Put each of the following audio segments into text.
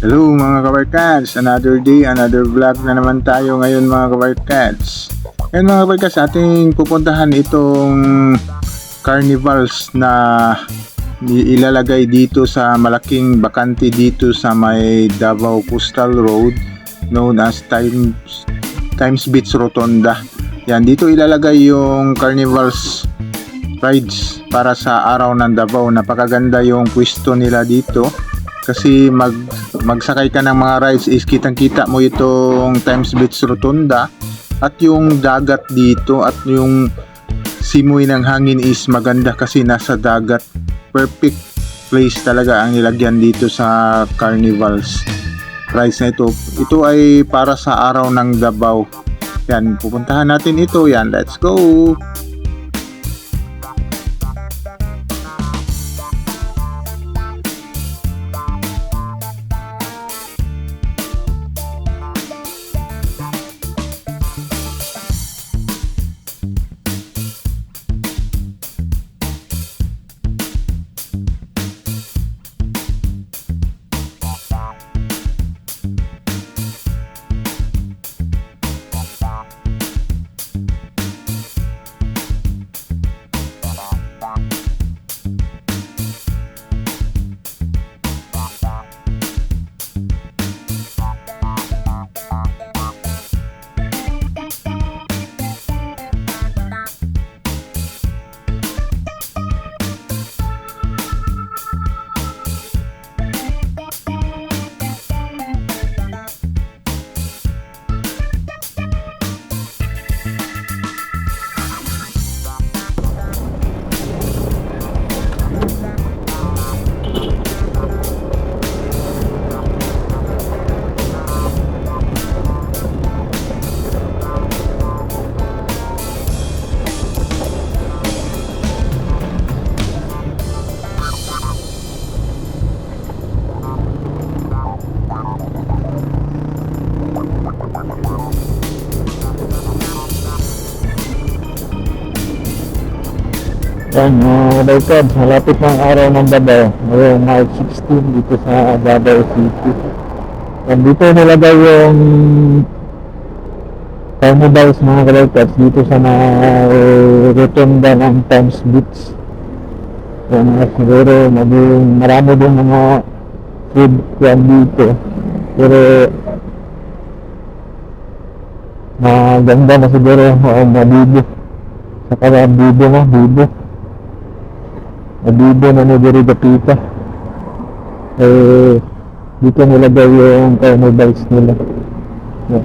Hello mga kabarkads, another day, another vlog na naman tayo ngayon mga kabarkads. Ngayon mga kabarkads, ating pupuntahan itong carnivals na ilalagay dito sa malaking bakante dito sa may Davao Coastal Road known as Times, Times Beach Rotonda. Yan, dito ilalagay yung carnivals rides para sa araw ng Davao. Napakaganda yung pwesto nila dito kasi mag magsakay ka ng mga rides is kitang kita mo itong Times Beach Rotunda at yung dagat dito at yung simoy ng hangin is maganda kasi nasa dagat. Perfect place talaga ang nilagyan dito sa carnivals. Rides na ito. Ito ay para sa araw ng Davao yan pupuntahan natin ito. Yan let's go Yan, mga kabaikan, malapit ng araw ng Davao. Ngayong March 16 dito sa Davao City. Yan, dito nilagay yung carnivals mga kabaikan dito sa mga rotunda ng Times Beach. Yan, uh, siguro maging marami din mga food yan dito. Pero maganda na siguro uh, mabibo. Saka bibo na, bibo. Nabibo na ni Diri Dapita. Eh, dito nilagay yung carnivals nila. Yan.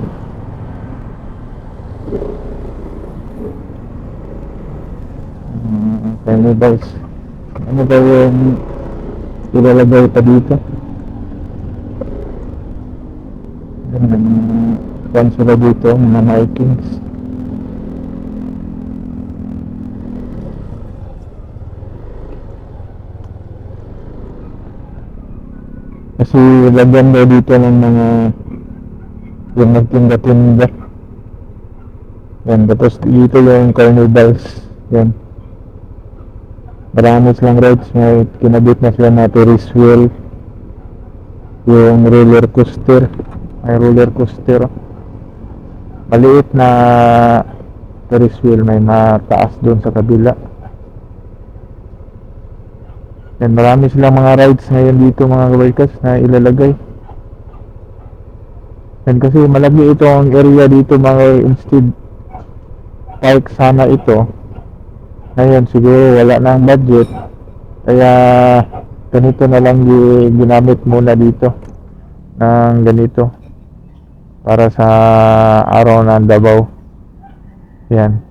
Mm, carnivals. Ano ba yung ilalagay pa dito? Yan sila dito, mga Vikings. Kasi lagyan daw dito ng mga yung nagtinda-tinda. Yan, tapos dito yung carnivals. Yan. Marami silang rides. May kinabit na sila na Ferris wheel. Yung roller coaster. May roller coaster. Maliit na Ferris wheel. May mataas doon sa kabila. Yan, marami silang mga rides ngayon dito mga kabarkas na ilalagay. Yan kasi malaki ito ang area dito mga instead park sana ito. Ngayon siguro wala na ang budget. Kaya ganito na lang gi- ginamit muna dito ng ganito para sa araw ng Davao. Yan.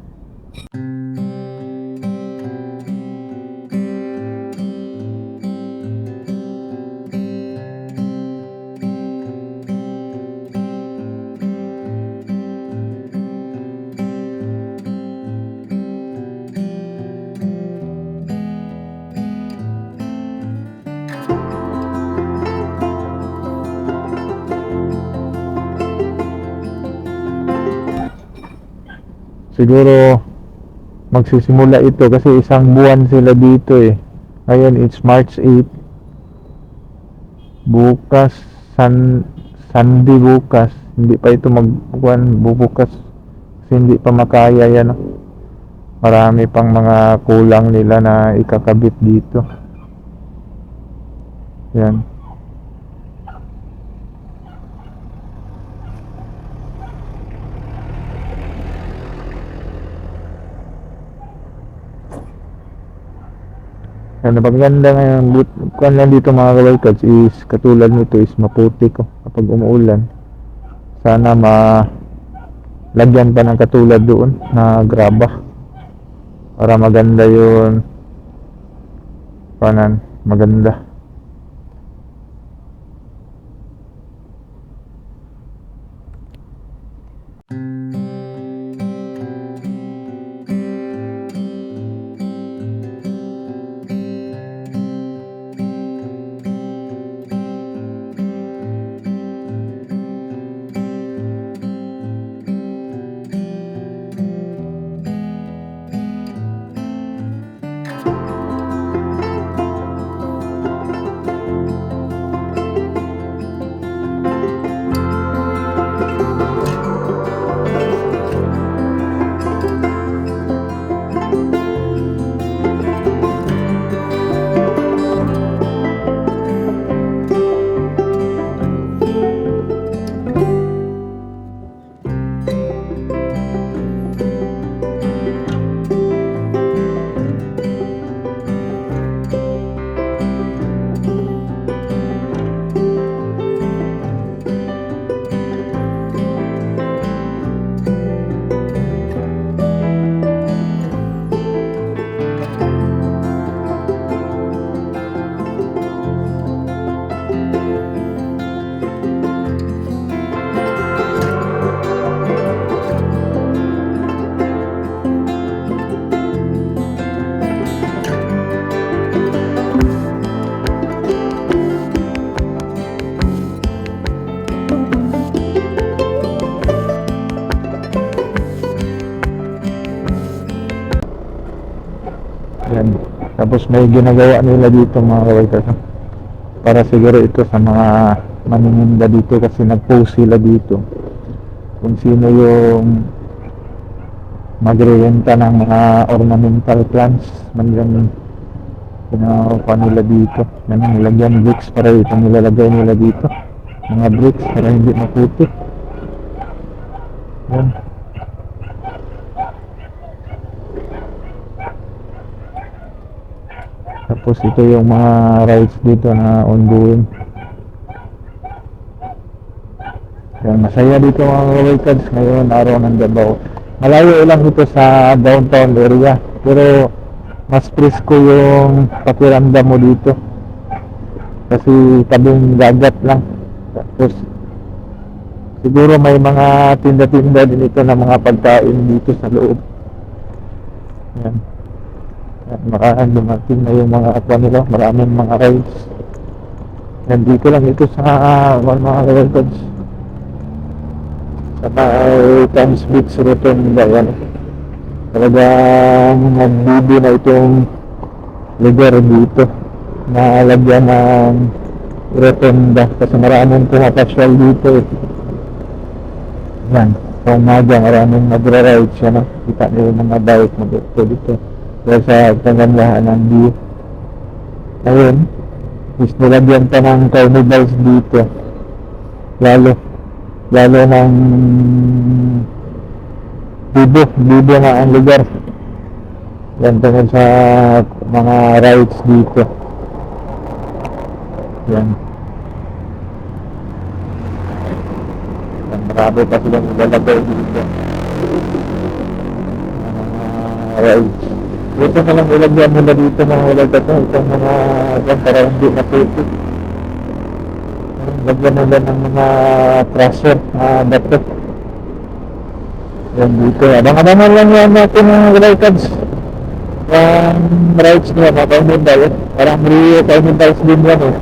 Siguro magsisimula ito kasi isang buwan sila dito eh. Ngayon it's March 8. Bukas San Sunday bukas. Hindi pa ito magbuwan bubukas. Kasi hindi pa makaya yan. Marami pang mga kulang nila na ikakabit dito. Yan. Ano maganda ngayon, but, kung lang dito mga kabarkads is katulad nito is maputi ko. Kapag umuulan. Sana ma lagyan pa ng katulad doon na graba. Para maganda yun. Panan maganda Tapos may ginagawa nila dito mga no? para siguro ito sa mga maninginda dito kasi nag-post sila dito. Kung sino yung magrerenta ng mga ornamental plants man yan pinakuha nila dito. Yan nilagyan bricks para ito nilalagay nila dito. Mga bricks para hindi maputi. Yan tapos ito yung mga rides dito na ongoing. Yan masaya dito mga kabarkads ngayon araw ng Davao. Malayo lang ito sa downtown area. Pero mas presko yung pakiramdam mo dito. Kasi tabing dagat lang. Tapos siguro may mga tinda-tinda din ito na mga pagkain dito sa loob. Yan yan baka dumating na yung mga aqua nila maraming mga rides. Nandito lang ito sa uh, mga kabarkads sa may Times Beach Rotunda yan talagang nagbibi na itong lugar dito na lagyan ng rotunda kasi maraming pumapasyal dito eh. yan. Kung maga maraming nagra-rides yan no? kita niyo yung mga bike dito dito dahil sa kagandahan ng view ayun. Is nilagyan pa ng carnivals dito. Lalo lalo ng bibo bibo na ang lugar. Yan tungkol sa mga rides dito. Yan. Yan marami pa silang ilalagay dito. Mga rides dito na lang ilagyan nila dito mga ilagay ito itong mga yan para hindi matuto. Lagyan nila ng mga trasher na bato. Yan dito. Abang-abangan lang yan natin mga Galactads ang rides niya eh. parang Rio Carnivals din yan eh.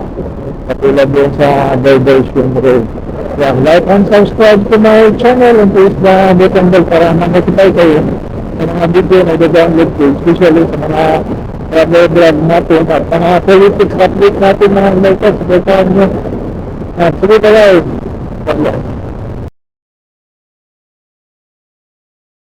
Katulad yun sa diversion road yan like and subscribe to my channel. And please the button bell para ma-notify kayo sa mga video na i-download ko especially sa mga vlog natin at mga politics update natin mga Galactads supportahan nyo Ah, sige, bye-bye.